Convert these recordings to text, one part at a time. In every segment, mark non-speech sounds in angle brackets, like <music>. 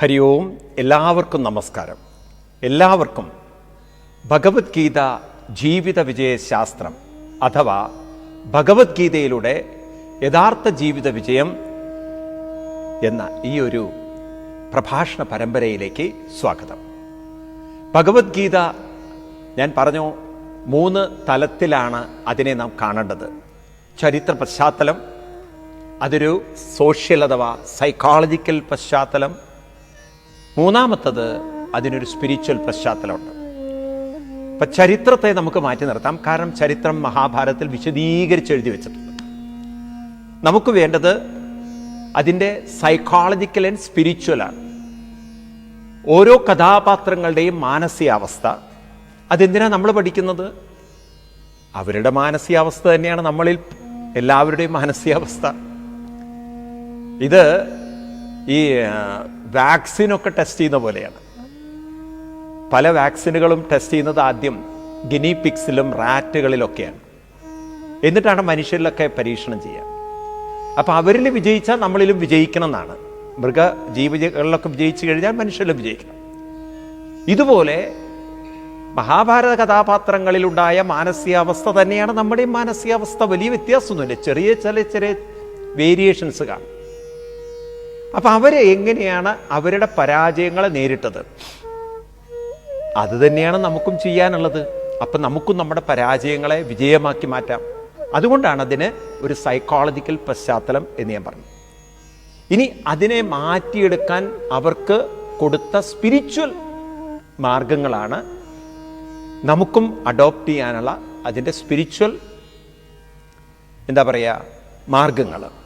ഹരി ഓം എല്ലാവർക്കും നമസ്കാരം. എല്ലാവർക്കും ഭഗവത്ഗീത ജീവിത വിജയശാസ്ത്രം അഥവാ ഭഗവത്ഗീതയിലൂടെ യഥാർത്ഥ ജീവിത വിജയം എന്ന ഈ ഒരു പ്രഭാഷണ പരമ്പരയിലേക്ക് സ്വാഗതം. ഭഗവത്ഗീത ഞാൻ പറഞ്ഞു മൂന്ന് തലത്തിലാണ് അതിനെ നാം കാണേണ്ടത്. ചരിത്ര പശ്ചാത്തലം അതൊരു സോഷ്യൽ അഥവാ സൈക്കോളജിക്കൽ പശ്ചാത്തലം മൂന്നാമത്തത് അതിനൊരു സ്പിരിച്വൽ പശ്ചാത്തലമുണ്ട്. ഇപ്പൊ ചരിത്രത്തെ നമുക്ക് മാറ്റി നിർത്താം. കാരണം ചരിത്രം മഹാഭാരതത്തിൽ വിശദീകരിച്ച് എഴുതി വെച്ചിട്ടുണ്ട്. നമുക്ക് വേണ്ടത് അതിന്റെ സൈക്കോളജിക്കൽ ആൻഡ് സ്പിരിച്വൽ ആണ്. ഓരോ കഥാപാത്രങ്ങളുടെയും മാനസികാവസ്ഥ. അതെന്തിനാണ് നമ്മൾ പഠിക്കുന്നത്? അവരുടെ മാനസികാവസ്ഥ തന്നെയാണ് നമ്മളിൽ എല്ലാവരുടെയും മാനസികാവസ്ഥ. ഇത് ഈ വാക്സിനൊക്കെ ടെസ്റ്റ് ചെയ്യുന്ന പോലെയാണ്. പല വാക്സിനുകളും ടെസ്റ്റ് ചെയ്യുന്നത് ആദ്യം ഗിനി പിക്സിലും റാറ്റുകളിലൊക്കെയാണ്. എന്നിട്ടാണ് മനുഷ്യരിലൊക്കെ പരീക്ഷണം ചെയ്യുക. അപ്പോൾ അവരിൽ വിജയിച്ചാൽ നമ്മളിലും വിജയിക്കണം എന്നാണ് മൃഗ ജീവികളിലൊക്കെ വിജയിച്ചു കഴിഞ്ഞാൽ മനുഷ്യരിലും വിജയിക്കണം. ഇതുപോലെ മഹാഭാരത കഥാപാത്രങ്ങളിലുണ്ടായ മാനസികാവസ്ഥ തന്നെയാണ് നമ്മുടെയും മാനസികാവസ്ഥ വലിയ വ്യത്യാസമൊന്നുമില്ല. ചെറിയ ചില ചെറിയ വേരിയേഷൻസ് കാണും. അപ്പം അവരെ എങ്ങനെയാണ് അവരുടെ പരാജയങ്ങളെ നേരിട്ടത്? അത് തന്നെയാണ് നമുക്കും ചെയ്യാനുള്ളത്. അപ്പം നമുക്കും നമ്മുടെ പരാജയങ്ങളെ വിജയമാക്കി മാറ്റാം. അതുകൊണ്ടാണ് അതിന് ഒരു സൈക്കോളജിക്കൽ പശ്ചാത്തലം എന്ന് ഞാൻ പറഞ്ഞു. ഇനി അതിനെ മാറ്റിയെടുക്കാൻ അവർക്ക് കൊടുത്ത സ്പിരിച്വൽ മാർഗങ്ങളാണ് നമുക്കും അഡോപ്റ്റ് ചെയ്യാനുള്ള അതിന്റെ സ്പിരിച്വൽ എന്താ പറയുക മാർഗങ്ങൾ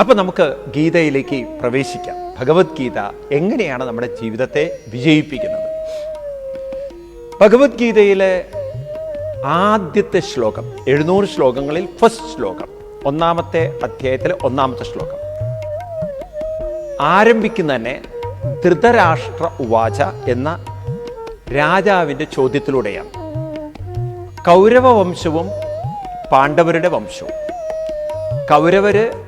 അപ്പം നമുക്ക് ഗീതയിലേക്ക് പ്രവേശിക്കാം. ഭഗവത്ഗീത എങ്ങനെയാണ് നമ്മുടെ ജീവിതത്തെ വിജയിപ്പിക്കുന്നത്? ഭഗവത്ഗീതയിലെ ആദ്യത്തെ ശ്ലോകം എഴുന്നൂറ് ശ്ലോകങ്ങളിൽ ഫസ്റ്റ് ശ്ലോകം ഒന്നാമത്തെ അധ്യായത്തിലെ ഒന്നാമത്തെ ശ്ലോകം. ആരംഭിക്കുന്ന തന്നെ ധൃതരാഷ്ട്ര ഉവാച എന്ന രാജാവിന്റെ ചോദ്യത്തിലൂടെയാണ്. കൗരവ വംശവും പാണ്ഡവരുടെ വംശവും. കൗരവര്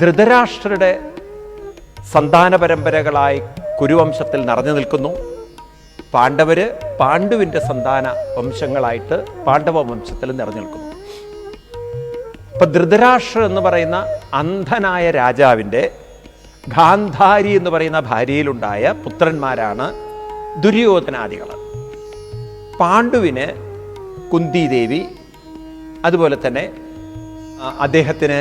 ധൃതരാഷ്ട്രരുടെ സന്താന പരമ്പരകളായി കുരുവംശത്തിൽ നിറഞ്ഞു നിൽക്കുന്നു. പാണ്ഡവര് പാണ്ഡുവിന്റെ സന്താന വംശങ്ങളായിട്ട് പാണ്ഡവ വംശത്തിൽ നിറഞ്ഞു നിൽക്കുന്നു. ഇപ്പൊ ധൃതരാഷ്ട്ര എന്ന് പറയുന്ന അന്ധനായ രാജാവിന്റെ ഗാന്ധാരി എന്ന് പറയുന്ന ഭാര്യയിലുണ്ടായ പുത്രന്മാരാണ് ദുര്യോധനാദികൾ പാണ്ഡുവിന് കുന്തിദേവി അതുപോലെ തന്നെ അദ്ദേഹത്തിന്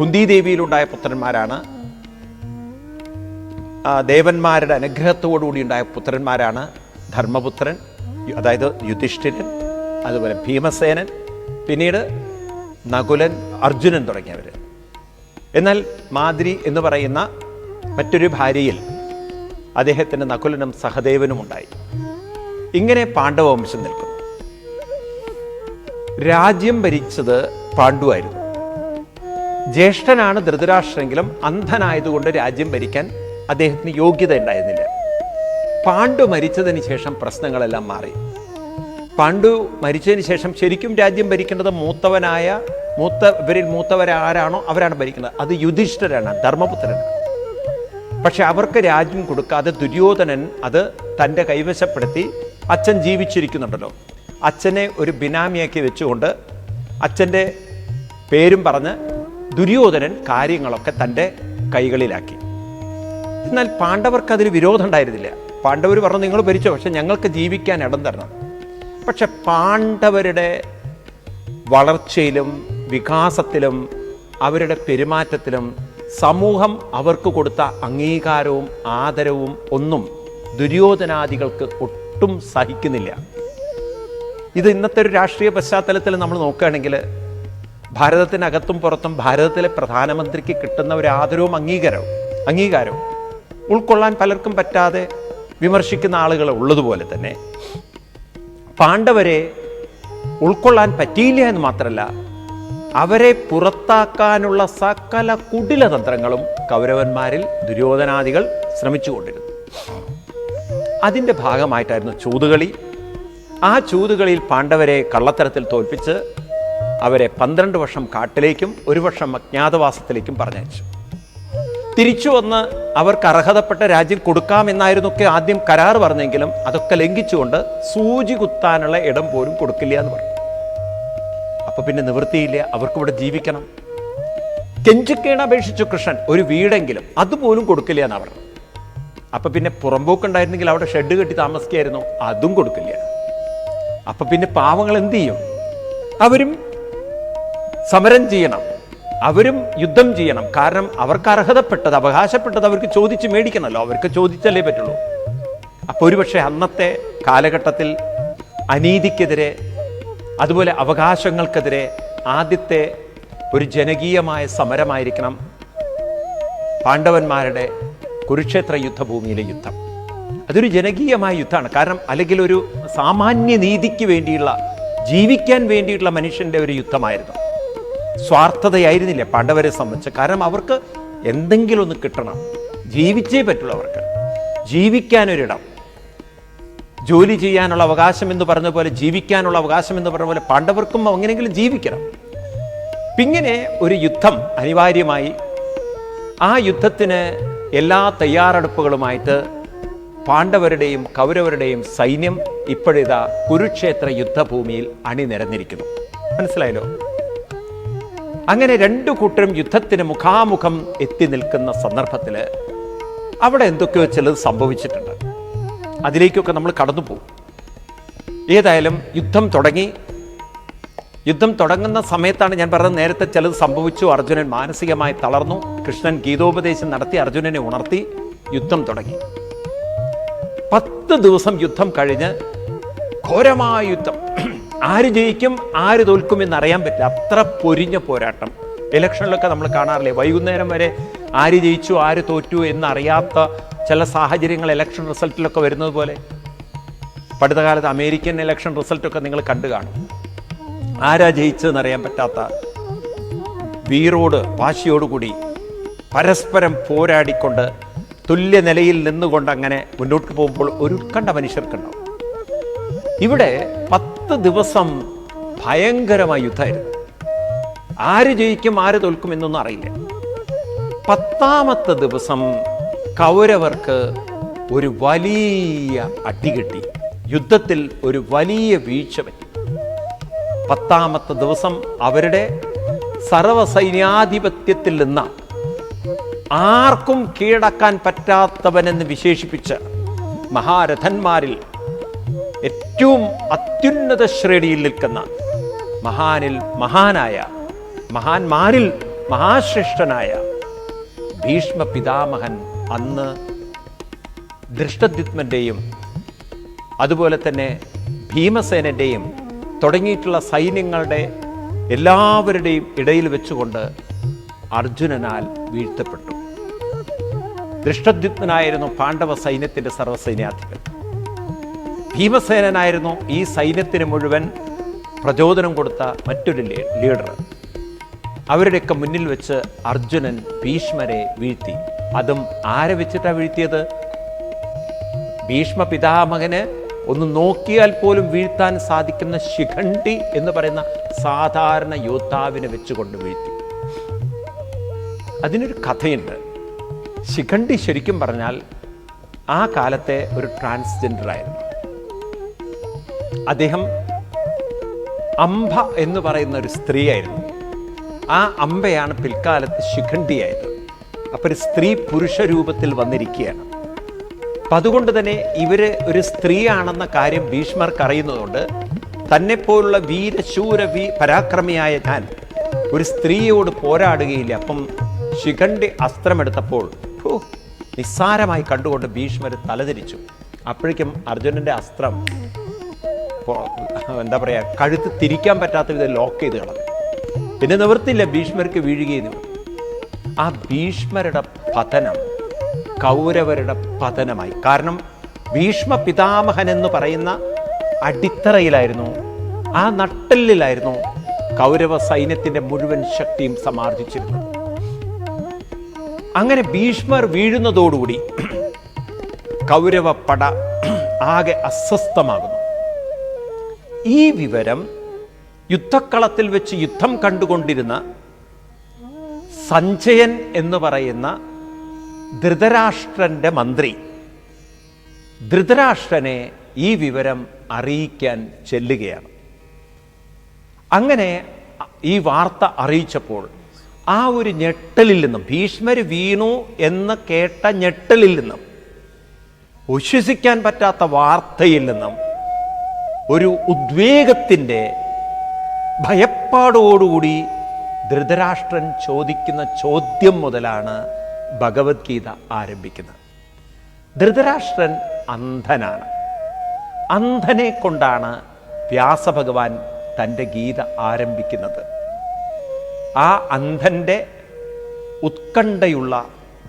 കുന്തിദേവിയിലുണ്ടായ പുത്രന്മാരാണ്. ദേവന്മാരുടെ അനുഗ്രഹത്തോടുകൂടി ഉണ്ടായ പുത്രന്മാരാണ് ധർമ്മപുത്രൻ അതായത് യുധിഷ്ഠിരൻ അതുപോലെ ഭീമസേനൻ പിന്നീട് നകുലൻ അർജുനൻ തുടങ്ങിയവർ എന്നാൽ മാതിരി എന്ന് പറയുന്ന മറ്റൊരു ഭാര്യയിൽ അദ്ദേഹത്തിന് നകുലനും സഹദേവനും ഉണ്ടായി. ഇങ്ങനെ പാണ്ഡവവംശം നിൽക്കുന്നു. രാജ്യം ഭരിച്ചത് പാണ്ഡുവായിരുന്നു ജ്യേഷ്ഠനാണ് ധൃതരാഷ്ട്രെങ്കിലും അന്ധനായതുകൊണ്ട് രാജ്യം ഭരിക്കാൻ അദ്ദേഹത്തിന് യോഗ്യത ഉണ്ടായിരുന്നില്ല. പാണ്ഡു മരിച്ചതിന് ശേഷം പ്രശ്നങ്ങളെല്ലാം മാറി. പാണ്ഡു മരിച്ചതിന് ശേഷം ശരിക്കും രാജ്യം ഭരിക്കേണ്ടത് മൂത്തവനായ മൂത്ത ഇവരിൽ മൂത്തവരാരാണോ അവരാണ് ഭരിക്കുന്നത്. അത് യുധിഷ്ഠരാണ് ധർമ്മപുത്രനാണ്. പക്ഷെ അവർക്ക് രാജ്യം കൊടുക്കാതെ ദുര്യോധനൻ അത് തന്റെ കൈവശപ്പെടുത്തി അച്ഛൻ ജീവിച്ചിരിക്കുന്നുണ്ടല്ലോ. അച്ഛനെ ഒരു ബിനാമിയാക്കി വെച്ചുകൊണ്ട് അച്ഛന്റെ പേരും പറഞ്ഞ് ദുര്യോധനൻ കാര്യങ്ങളൊക്കെ തന്റെ കൈകളിലാക്കി. എന്നാൽ പാണ്ഡവർക്ക് അതിന് വിരോധം ഉണ്ടായിരുന്നില്ല. പാണ്ഡവർ പറഞ്ഞു നിങ്ങൾ ഭരിച്ചോ പക്ഷെ ഞങ്ങൾക്ക് ജീവിക്കാൻ ഇടം തരണം. പക്ഷെ പാണ്ഡവരുടെ വളർച്ചയിലും വികാസത്തിലും അവരുടെ പെരുമാറ്റത്തിലും സമൂഹം അവർക്ക് കൊടുത്ത അംഗീകാരവും ആദരവും ഒന്നും ദുര്യോധനാദികൾക്ക് ഒട്ടും സഹിക്കുന്നില്ല. ഇത് ഇന്നത്തെ ഒരു രാഷ്ട്രീയ പശ്ചാത്തലത്തിൽ നമ്മൾ നോക്കുകയാണെങ്കിൽ ഭാരതത്തിനകത്തും പുറത്തും ഭാരതത്തിലെ പ്രധാനമന്ത്രിക്ക് കിട്ടുന്ന ഒരു ആദരവും അംഗീകാരവും അംഗീകാരവും ഉൾക്കൊള്ളാൻ പലർക്കും പറ്റാതെ വിമർശിക്കുന്ന ആളുകൾ ഉള്ളതുപോലെ തന്നെ പാണ്ഡവരെ ഉൾക്കൊള്ളാൻ പറ്റിയില്ല എന്ന് മാത്രമല്ല അവരെ പുറത്താക്കാനുള്ള സകല കുടിലതന്ത്രങ്ങളും കൗരവന്മാരിൽ ദുര്യോധനാദികൾ ശ്രമിച്ചുകൊണ്ടിരുന്നു. അതിന്റെ ഭാഗമായിട്ടായിരുന്നു ചൂതുകളി. ആ ചൂതുകളിയിൽ പാണ്ഡവരെ കള്ളത്തരത്തിൽ തോൽപ്പിച്ച് അവരെ പന്ത്രണ്ട് വർഷം കാട്ടിലേക്കും ഒരു വർഷം അജ്ഞാതവാസത്തിലേക്കും പറഞ്ഞയച്ചു. തിരിച്ചു വന്ന് അവർക്ക് അർഹതപ്പെട്ട രാജ്യം കൊടുക്കാമെന്നായിരുന്നൊക്കെ ആദ്യം കരാർ പറഞ്ഞെങ്കിലും അതൊക്കെ ലംഘിച്ചുകൊണ്ട് സൂചി കുത്താനുള്ള ഇടം പോലും കൊടുക്കില്ല എന്ന് പറഞ്ഞു. അപ്പൊ പിന്നെ നിവൃത്തിയില്ല അവർക്ക് ഇവിടെ ജീവിക്കണം. കെഞ്ചിക്കേണ അപേക്ഷിച്ചു കൃഷ്ണൻ ഒരു വീടെങ്കിലും അതുപോലും കൊടുക്കില്ല എന്നാ പറഞ്ഞു. അപ്പൊ പിന്നെ പുറമ്പോക്കുണ്ടായിരുന്നെങ്കിൽ അവിടെ ഷെഡ് കെട്ടി താമസിക്കായിരുന്നു? അതും കൊടുക്കില്ല. അപ്പൊ പിന്നെ പാവങ്ങൾ എന്ത് ചെയ്യും? അവരും സമരം ചെയ്യണം. അവരും യുദ്ധം ചെയ്യണം. കാരണം അവർക്ക് അർഹതപ്പെട്ടത് അവകാശപ്പെട്ടത് അവർക്ക് ചോദിച്ച് മേടിക്കണമല്ലോ. അവർക്ക് ചോദിച്ചല്ലേ പറ്റുള്ളൂ. അപ്പോൾ ഒരുപക്ഷെ അന്നത്തെ കാലഘട്ടത്തിൽ അനീതിക്കെതിരെ അതുപോലെ അവകാശങ്ങൾക്കെതിരെ ആദ്യത്തെ ഒരു ജനകീയമായ സമരമായിരിക്കണം പാണ്ഡവന്മാരുടെ കുരുക്ഷേത്ര യുദ്ധഭൂമിയിലെ യുദ്ധം. അതൊരു ജനകീയമായ യുദ്ധമാണ്. കാരണം അല്ലെങ്കിൽ ഒരു സാമാന്യ നീതിക്ക് വേണ്ടിയുള്ള ജീവിക്കാൻ വേണ്ടിയിട്ടുള്ള മനുഷ്യന്റെ ഒരു യുദ്ധമായിരുന്നു. സ്വാർത്ഥതയായിരുന്നില്ല പാണ്ഡവരെ സംബന്ധിച്ച്. കാരണം അവർക്ക് എന്തെങ്കിലും ഒന്ന് കിട്ടണം. ജീവിച്ചേ പറ്റുള്ളൂ അവർക്ക്. ജീവിക്കാനൊരിടം. ജോലി ചെയ്യാനുള്ള അവകാശം എന്ന് പറഞ്ഞ പോലെ ജീവിക്കാനുള്ള അവകാശം എന്ന് പറഞ്ഞ പോലെ പാണ്ഡവർക്കും എങ്ങനെയെങ്കിലും ജീവിക്കണം. പിങ്ങനെ ഒരു യുദ്ധം അനിവാര്യമായി. ആ യുദ്ധത്തിന് എല്ലാ തയ്യാറെടുപ്പുകളുമായിട്ട് പാണ്ഡവരുടെയും കൗരവരുടെയും സൈന്യം ഇപ്പോഴിതാ കുരുക്ഷേത്ര യുദ്ധഭൂമിയിൽ അണിനിരന്നിരിക്കുന്നു. മനസ്സിലായല്ലോ? അങ്ങനെ രണ്ടു കൂട്ടരും യുദ്ധത്തിന് മുഖാമുഖം എത്തി നിൽക്കുന്ന സന്ദർഭത്തിൽ അവിടെ എന്തൊക്കെയോ ചിലത് സംഭവിച്ചിട്ടുണ്ട്. അതിലേക്കൊക്കെ നമ്മൾ കടന്നു പോകും. ഏതായാലും യുദ്ധം തുടങ്ങി. യുദ്ധം തുടങ്ങുന്ന സമയത്താണ് ഞാൻ പറഞ്ഞത് നേരത്തെ ചിലത് സംഭവിച്ചു. അർജുനൻ മാനസികമായി തളർന്നു. കൃഷ്ണൻ ഗീതോപദേശം നടത്തി അർജുനനെ ഉണർത്തി. യുദ്ധം തുടങ്ങി. പത്ത് ദിവസം യുദ്ധം കഴിഞ്ഞ് ഘോരമായ യുദ്ധം. ആര് ജയിക്കും ആര് തോൽക്കും എന്ന് അറിയാൻ പറ്റില്ല. അത്ര പൊരിഞ്ഞ പോരാട്ടം. ഇലക്ഷനിലൊക്കെ നമ്മൾ കാണാറില്ലേ? വൈകുന്നേരം വരെ ആര് ജയിച്ചു ആര് തോറ്റു എന്നറിയാത്ത ചില സാഹചര്യങ്ങൾ ഇലക്ഷൻ റിസൾട്ടിലൊക്കെ വരുന്നത് പോലെ. പഠിത്ത കാലത്ത് അമേരിക്കൻ ഇലക്ഷൻ റിസൾട്ടൊക്കെ നിങ്ങൾ കണ്ടു കാണും. ആരാ ജയിച്ചതെന്ന് അറിയാൻ പറ്റാത്ത വീറോട് വാശിയോടുകൂടി പരസ്പരം പോരാടിക്കൊണ്ട് തുല്യ നിലയിൽ നിന്നുകൊണ്ട് അങ്ങനെ മുന്നോട്ട് പോകുമ്പോൾ ഒരു ഉത്കണ്ഠ മനുഷ്യർക്കുണ്ടാവും. ഇവിടെ പത്ത് ദിവസം ഭയങ്കരമായ യുദ്ധമായിരുന്നു. ആര് ജയിക്കും ആര് തോൽക്കും എന്നൊന്നും അറിയില്ല. പത്താമത്തെ ദിവസം കൗരവർക്ക് ഒരു വലിയ അടി കിട്ടി. യുദ്ധത്തിൽ ഒരു വലിയ വീഴ്ച പറ്റി. പത്താമത്തെ ദിവസം അവരുടെ സർവസൈന്യാധിപത്യത്തിൽ നിന്ന് ആർക്കും കീഴടക്കാൻ പറ്റാത്തവനെന്ന് വിശേഷിപ്പിച്ച് മഹാരഥന്മാരിൽ ഏറ്റവും അത്യുന്നത ശ്രേണിയിൽ നിൽക്കുന്ന മഹാനിൽ മഹാനായ മഹാന്മാരിൽ മഹാശ്രേഷ്ഠനായ ഭീഷ്മ പിതാമഹൻ അന്ന് ദൃഷ്ടദ്യുത്മന്റെയും അതുപോലെ തന്നെ ഭീമസേനന്റെയും തുടങ്ങിയിട്ടുള്ള സൈന്യങ്ങളുടെ എല്ലാവരുടെയും ഇടയിൽ വെച്ചുകൊണ്ട് അർജുനനാൽ വീഴ്ത്തപ്പെട്ടു. ദൃഷ്ടദ്യുത്മനായിരുന്നു പാണ്ഡവ സൈന്യത്തിന്റെ സർവസൈന്യാധിപൻ. ഭീമസേനനായിരുന്നു ഈ സൈന്യത്തിന് മുഴുവൻ പ്രചോദനം കൊടുത്ത മറ്റൊരു ലീഡർ. അവരുടെയൊക്കെ മുന്നിൽ വെച്ച് അർജുനൻ ഭീഷ്മരെ വീഴ്ത്തി. അതും ആരെ വെച്ചിട്ടാണ് വീഴ്ത്തിയത്? ഭീഷ്മ പിതാമകന് ഒന്ന് നോക്കിയാൽ പോലും വീഴ്ത്താൻ സാധിക്കുന്ന ശിഖണ്ഡി എന്ന് പറയുന്ന സാധാരണ യോദ്ധാവിനെ വെച്ചുകൊണ്ട് വീഴ്ത്തി. അതിനൊരു കഥയുണ്ട്. ശിഖണ്ഡി ശരിക്കും പറഞ്ഞാൽ ആ കാലത്തെ ഒരു ട്രാൻസ്ജെൻഡർ ആയിരുന്നു അദ്ദേഹം അംബ എന്ന് പറയുന്ന ഒരു സ്ത്രീയായിരുന്നു. ആ അംബയാണ് പിൽക്കാലത്ത് ശിഖണ്ഡിയായത്. അപ്പോൾ ഒരു സ്ത്രീ പുരുഷ രൂപത്തിൽ വന്നിരിക്കുകയാണ്. അപ്പം അതുകൊണ്ട് തന്നെ ഇവർ ഒരു സ്ത്രീയാണെന്ന കാര്യം ഭീഷ്മർക്ക് അറിയുന്നതുകൊണ്ട് തന്നെപ്പോലുള്ള വീരശൂര വീ പരാക്രമിയായ ഞാൻ ഒരു സ്ത്രീയോട് പോരാടുകയില്ല. അപ്പം ശിഖണ്ഡി അസ്ത്രമെടുത്തപ്പോൾ നിസ്സാരമായി കണ്ടുകൊണ്ട് ഭീഷ്മർ തലതിരിച്ചു. അപ്പോഴേക്കും അർജുനന്റെ അസ്ത്രം എന്താ പറയുക കഴുത്ത് തിരിക്കാൻ പറ്റാത്ത വിധം ലോക്ക് ചെയ്ത് കളഞ്ഞു. പിന്നെ നിവർത്തില്ല ഭീഷ്മർക്ക് വീഴുകയും ആ ഭീഷ്മരുടെ പതനം കൗരവരുടെ പതനമായി. കാരണം ഭീഷ്മ പിതാമഹൻ എന്ന് പറയുന്ന അടിത്തറയിലായിരുന്നു ആ നട്ടലിലായിരുന്നു കൗരവ സൈന്യത്തിന്റെ മുഴുവൻ ശക്തിയും സമാർജിച്ചിരുന്നത്. അങ്ങനെ ഭീഷ്മർ വീഴുന്നതോടുകൂടി കൗരവ പട ആകെ അസ്വസ്ഥമാകുന്നു. ഈ വിവരം യുദ്ധക്കളത്തിൽ വെച്ച് യുദ്ധം കണ്ടുകൊണ്ടിരുന്ന സഞ്ജയൻ എന്ന് പറയുന്ന ധൃതരാഷ്ട്രന്റെ മന്ത്രി. ധൃതരാഷ്ട്രനെ ഈ വിവരം അറിയിക്കാൻ ചെല്ലുകയാണ്. അങ്ങനെ ഈ വാർത്ത അറിയിച്ചപ്പോൾ ആ ഒരു ഞെട്ടലിൽ നിന്നും ഭീഷ്മർ വീണു എന്ന് കേട്ട ഞെട്ടലിൽ നിന്നും വിശ്വസിക്കാൻ പറ്റാത്ത വാർത്തയിൽ നിന്നും ഒരു ഉദ്വേഗത്തിന്റെ ഭയപ്പാടോടുകൂടി ധൃതരാഷ്ട്രൻ ചോദിക്കുന്ന ചോദ്യം മുതലാണ് ഭഗവത്ഗീത ആരംഭിക്കുന്നത്. ധൃതരാഷ്ട്രൻ അന്ധനാണ്. അന്ധനെ കൊണ്ടാണ് വ്യാസഭഗവാൻ തന്റെ ഗീത ആരംഭിക്കുന്നത്. ആ അന്ധന്റെ ഉത്കണ്ഠയുള്ള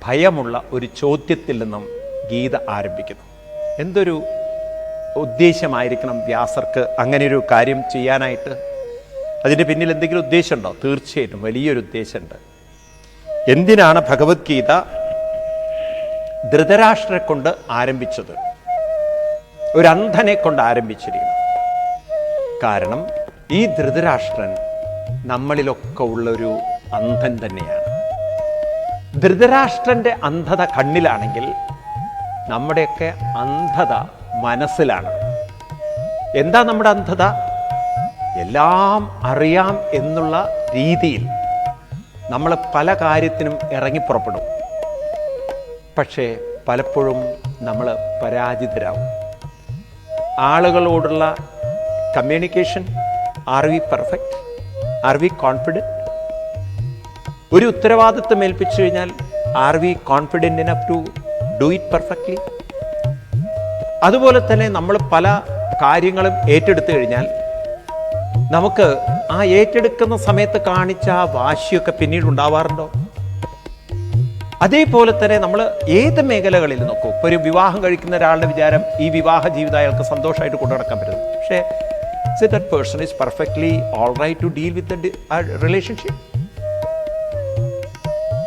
ഭയമുള്ള ഒരു ചോദ്യത്തിൽ നിന്നും ഗീത ആരംഭിക്കുന്നു. എന്തൊരു ഉദ്ദേശമായിരിക്കണം വ്യാസർക്ക് അങ്ങനെ ഒരു കാര്യം ചെയ്യാനായിട്ട്. അതിന്റെ പിന്നിൽ എന്തെങ്കിലും ഉദ്ദേശമുണ്ടോ? തീർച്ചയായിട്ടും വലിയൊരു ഉദ്ദേശമുണ്ട്. എന്തിനാണ് ഭഗവത്ഗീത ധൃതരാഷ്ട്രെ കൊണ്ട് ആരംഭിച്ചത്? ഒരു അന്ധനെ കൊണ്ട് ആരംഭിച്ചിരിക്കുന്നു. കാരണം ഈ ധൃതരാഷ്ട്രൻ നമ്മളിലൊക്കെ ഉള്ളൊരു അന്ധൻ തന്നെയാണ്. ധൃതരാഷ്ട്രന്റെ അന്ധത കണ്ണിലാണെങ്കിൽ നമ്മുടെയൊക്കെ അന്ധത മനസ്സിലാണ്. എന്താ നമ്മുടെ അന്ധത? എല്ലാം അറിയാം എന്നുള്ള രീതിയിൽ നമ്മൾ പല കാര്യത്തിനും ഇറങ്ങിപ്പുറപ്പെടും പക്ഷേ പലപ്പോഴും നമ്മൾ പരാജിതരാകും ആളുകളോടുള്ള communication are we perfect are we confident ഒരു ഉത്തരവാദിത്വം ഏൽപ്പിച്ചു കഴിഞ്ഞാൽ are we confident enough to do it perfectly അതുപോലെ തന്നെ നമ്മൾ പല കാര്യങ്ങളും ഏറ്റെടുത്തു കഴിഞ്ഞാൽ നമുക്ക് ആ ഏറ്റെടുക്കുന്ന സമയത്ത് കാണിച്ച ആ വാശിയൊക്കെ പിന്നീട് ഉണ്ടാവാറുണ്ടോ? അതേപോലെ തന്നെ നമ്മൾ ഏത് മേഖലകളിൽ നോക്കും. ഇപ്പോൾ ഒരു വിവാഹം കഴിക്കുന്ന ഒരാളുടെ വിചാരം ഈ വിവാഹ ജീവിതം അയാൾക്ക് സന്തോഷമായിട്ട് കൊണ്ടു നടക്കാൻ പറ്റുന്നു. പക്ഷേ that person is perfectly all right to deal with relationship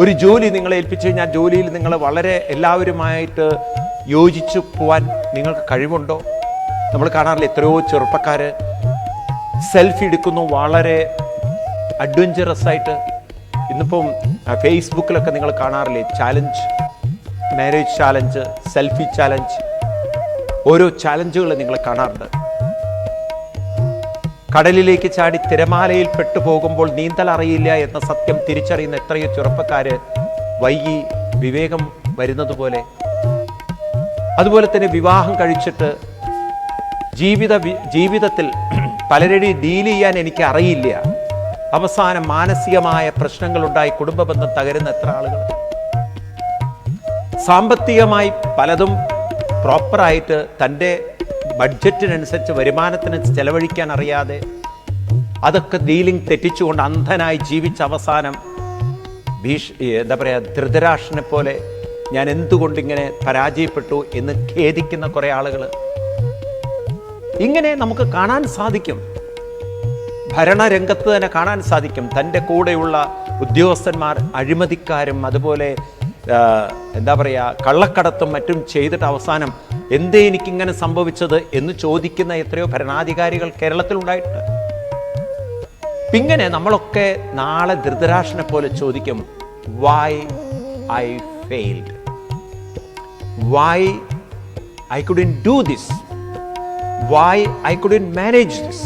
ഒരു ജോലി നിങ്ങളെ ഏൽപ്പിച്ചു കഴിഞ്ഞാൽ ജോലിയിൽ നിങ്ങൾ വളരെ എല്ലാവരുമായിട്ട് യോജിച്ചു പോവാൻ നിങ്ങൾക്ക് കഴിവുണ്ടോ? നമ്മൾ കാണാറില്ല എത്രയോ ചെറുപ്പക്കാർ സെൽഫി എടുക്കുന്നു വളരെ അഡ്വഞ്ചറസ് ആയിട്ട്. ഇന്നിപ്പം ഫേസ്ബുക്കിലൊക്കെ നിങ്ങൾ കാണാറില്ലേ? Challenge marriage challenge selfie challenge ഓരോ ചാലഞ്ചുകൾ നിങ്ങൾ കാണാറുണ്ട്. കടലിലേക്ക് ചാടി തിരമാലയിൽ പെട്ടുപോകുമ്പോൾ നീന്തൽ അറിയില്ല എന്ന സത്യം തിരിച്ചറിയുന്ന എത്രയോ ചെറുപ്പക്കാര് വൈകി വിവേകം വരുന്നത് പോലെ അതുപോലെ തന്നെ വിവാഹം കഴിച്ചിട്ട് ജീവിത ജീവിതത്തിൽ <clears throat> പലരുടെയും ഡീൽ ചെയ്യാൻ എനിക്ക് അറിയില്ല. അവസാനം മാനസികമായ പ്രശ്നങ്ങളുണ്ടായി കുടുംബ ബന്ധം തകരുന്ന എത്ര ആളുകൾ. സാമ്പത്തികമായി പലതും പ്രോപ്പറായിട്ട് തന്റെ ബഡ്ജറ്റിനനുസരിച്ച് വരുമാനത്തിന് ചെലവഴിക്കാൻ അറിയാതെ അതൊക്കെ ഡീലിംഗ് തെറ്റിച്ചുകൊണ്ട് അന്ധനായി ജീവിച്ച അവസാനം ഭീഷ് എന്താ പറയുക ധൃതരാഷ്ട്രനെ പോലെ ഞാൻ എന്തുകൊണ്ടിങ്ങനെ പരാജയപ്പെട്ടു എന്ന് ഖേദിക്കുന്ന കുറേ ആളുകൾ ഇങ്ങനെ നമുക്ക് കാണാൻ സാധിക്കും. ഭരണരംഗത്ത് തന്നെ കാണാൻ സാധിക്കും. തന്റെ കൂടെയുള്ള ഉദ്യോഗസ്ഥന്മാർ അഴിമതിക്കാരും അതുപോലെ എന്താ പറയുക കള്ളക്കടത്തും മറ്റും ചെയ്തിട്ട് അവസാനം എന്തേ എനിക്കിങ്ങനെ സംഭവിച്ചത് എന്ന് ചോദിക്കുന്ന എത്രയോ ഭരണാധികാരികൾ കേരളത്തിൽ ഉണ്ടായിട്ടുണ്ട്. ഇങ്ങനെ നമ്മളൊക്കെ നാളെ ധൃതരാഷ്ട്രനെ പോലെ ചോദിക്കും why I failed why I couldn't do this why I couldn't manage this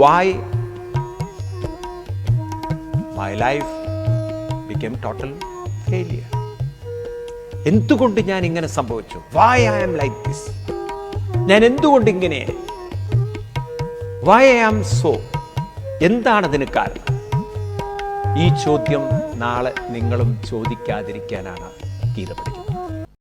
why my life became total failure? എന്തുകൊണ്ട് ഞാൻ ഇങ്ങനെ സംഭവിച്ചു? Why I am like this ഞാൻ എന്തുകൊണ്ട് ഇങ്ങനെ? വൈ ഐ ആം സോ എന്താണ് അതിന് കാരണം? ഈ ചോദ്യം നാളെ നിങ്ങളും ചോദിക്കാതിരിക്കാനാണ് ഗീത പഠിക്കുന്നത്.